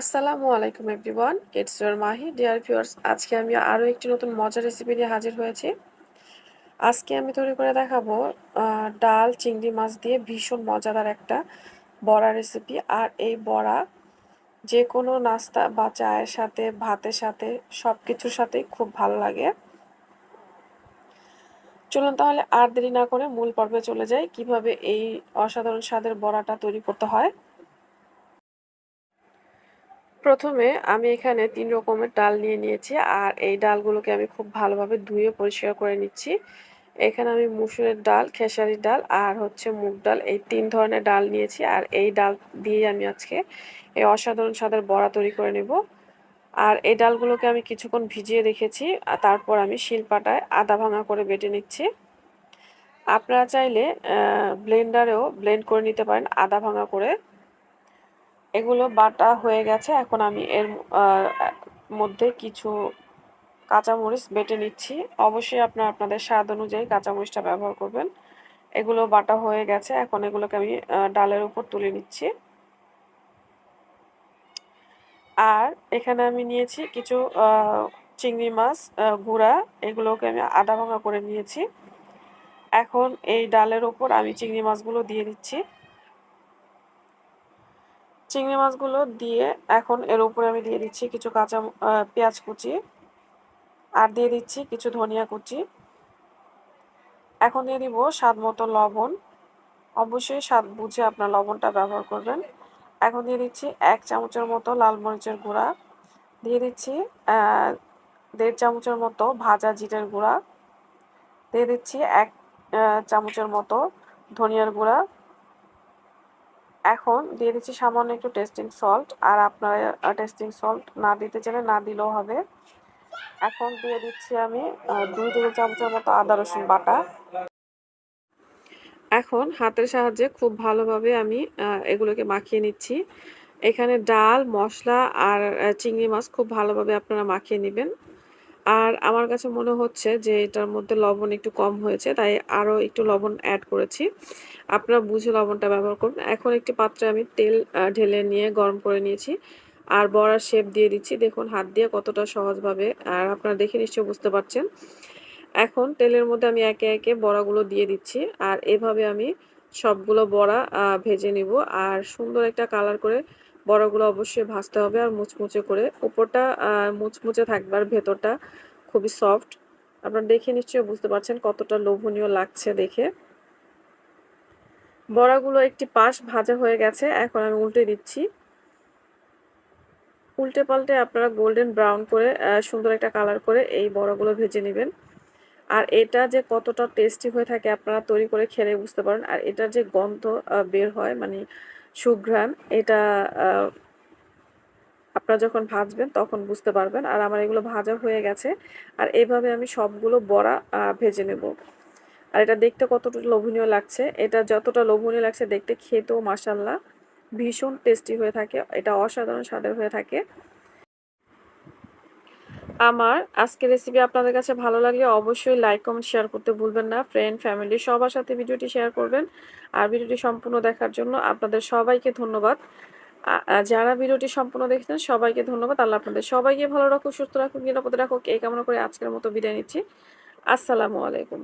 আসসালামু আলাইকুম everyone it's your Mahi dear viewers আজকে আমি আরও একটি নতুন মজার রেসিপি নিয়ে হাজির হয়েছি। আজকে আমি তৈরি করে দেখাবো ডাল, চিংড়ি মাছ দিয়ে ভীষণ মজাদার একটা বড়া রেসিপি আর এই বড়া যে কোনো নাস্তা বা চায়ের সাথে, ভাতের সাথে সব কিছুর সাথেই খুব ভালো লাগে। চলুন তাহলে আর দেরি না করে মূল পর্বে চলে যাই। কীভাবে এই অসাধারণ স্বাদের বড়াটা তৈরি করতে হয়? প্রথমে আমি এখানে তিন রকমের ডাল নিয়ে নিয়েছি, আর এই ডালগুলোকে আমি খুব ভালোভাবে ধুয়ে পরিষ্কার করে নিচ্ছি। এখানে আমি মুসুরের ডাল, খেসারির ডাল, আর হচ্ছে মুগ ডাল, এই তিন ধরনের ডাল নিয়েছি। আর এই ডাল দিয়ে আমি আজকে এই অসাধারণ স্বাদের বড়া তৈরি করে নেব। আর এই ডালগুলোকে আমি কিছুক্ষণ ভিজিয়ে রেখেছি, আর তারপর আমি শিলপাটায় আদা ভাঙা করে বেটে নিচ্ছি। আপনারা চাইলে ব্লেন্ডারেও ব্লেন্ড করে নিতে পারেন আদা ভাঙা করে। এগুলো বাটা হয়ে গেছে। এখন আমি এর মধ্যে কিছু কাঁচামরিচ বেটে নিচ্ছি। অবশ্যই আপনার আপনাদের স্বাদ অনুযায়ী কাঁচামরিচটা ব্যবহার করবেন। এগুলো বাটা হয়ে গেছে। এখন এগুলোকে আমি ডালের উপর তুলে নিচ্ছি। আর এখানে আমি নিয়েছি কিছু চিংড়ি মাছ গুঁড়া। এগুলোকে আমি আদা ভাঙা করে নিয়েছি। এখন এই ডালের ওপর আমি চিংড়ি মাছগুলো দিয়ে দিচ্ছি। চিংড়ি মাছগুলো দিয়ে এখন এর উপরে আমি দিয়ে দিচ্ছি কিছু কাঁচা পেঁয়াজ কুচি আর দিয়ে দিচ্ছি কিছু ধনিয়া কুচি। এখন দিয়ে দিব স্বাদ মতো লবণ। অবশ্যই স্বাদ বুঝে আপনার লবণটা ব্যবহার করবেন। এখন দিয়ে দিচ্ছি এক চামচের মতো লাল মরিচের গুঁড়া। দিয়ে দিচ্ছি দেড় চামচের মতো ভাজা জিরের গুঁড়া। দিয়ে দিচ্ছি এক চামচের মতো ধনিয়ার গুঁড়া। এখন দিয়ে দিচ্ছি সামান্য একটু টেস্টিং সল্ট আর আপনারা টেস্টিং সল্ট না দিতে চাইলে না দিলেও হবে। এখন দিয়ে দিচ্ছি আমি দুই টেবিল চামচের মতো আদা রসুন বাটা। এখন হাতের সাহায্যে খুব ভালোভাবে আমি এগুলোকে মাখিয়ে নিচ্ছি। এখানে ডাল, মশলা আর চিংড়ি মাছ খুব ভালোভাবে আপনারা মাখিয়ে নেবেন। আর আমার কাছে মনে হচ্ছে যে এটার মধ্যে লবণ একটু কম হয়েছে, তাই আরও একটু লবণ অ্যাড করেছি। আপনারা বুঝে লবণটা ব্যবহার করুন। এখন একটি পাত্রে আমি তেল ঢেলে নিয়ে গরম করে নিয়েছি আর বড়ার শেপ দিয়ে দিচ্ছি। দেখুন, হাত দিয়ে কতটা সহজভাবে, আর আপনারা দেখে নিশ্চয়ই বুঝতে পারছেন। এখন তেলের মধ্যে আমি একে একে বড়াগুলো দিয়ে দিচ্ছি আর এভাবে আমি সবগুলো বড়া ভেজে নিব। আর সুন্দর একটা কালার করে বড়াগুলো অবশ্যই ভাজতে হবে আর মুচমুচে করে। উপরটা মুচমুচে থাকবে আর ভেতরটা খুবই সফট আপনারা দেখে নিশ্চয়ই বুঝতে পারছেন কতটা লোভনীয় লাগছে দেখে। বড়াগুলো একটি পাশ ভাজা হয়ে গেছে, এখন আমি উল্টে দিচ্ছি। উল্টে পাল্টে আপনারা গোল্ডেন ব্রাউন করে সুন্দর একটা কালার করে এই বড়াগুলো ভেজে নেবেন। আর এটা যে কতটা টেস্টি হয়ে থাকে আপনারা তৈরি করে খেলে বুঝতে পারেন। আর এটার যে গন্ধ বের হয় মানে সুঘ্রাণ, এটা আপনারা যখন ভাজবেন তখন বুঝতে পারবেন। আর আমার এগুলো ভাজা হয়ে গেছে। আর এইভাবে আমি সবগুলো বড়া ভেজে নেব। আর এটা দেখতে কতটা লোভনীয় লাগছে। এটা যতটা লোভনীয় লাগছে দেখতে খেতেও মাসাল্লাহ ভীষণ টেস্টি হয়ে থাকে। এটা অসাধারণ স্বাদের হয়ে থাকে। আমার আজকের রেসিপি আপনাদের কাছে ভালো লাগলে অবশ্যই লাইক কমেন্ট শেয়ার করতে ভুলবেন না। ফ্রেন্ড ফ্যামিলি সবার সাথে ভিডিওটি শেয়ার করবেন। আর ভিডিওটি সম্পূর্ণ দেখার জন্য আপনাদের সবাইকে ধন্যবাদ। যারা ভিডিওটি সম্পূর্ণ দেখেছেন সবাইকে ধন্যবাদ। আল্লাহ আপনাদের সবাইকে ভালো রাখুক, সুস্থ রাখুক, নিরাপদে রাখুক। এই কামনা করে আজকের মতো বিদায় নিচ্ছি। আসসালামু আলাইকুম।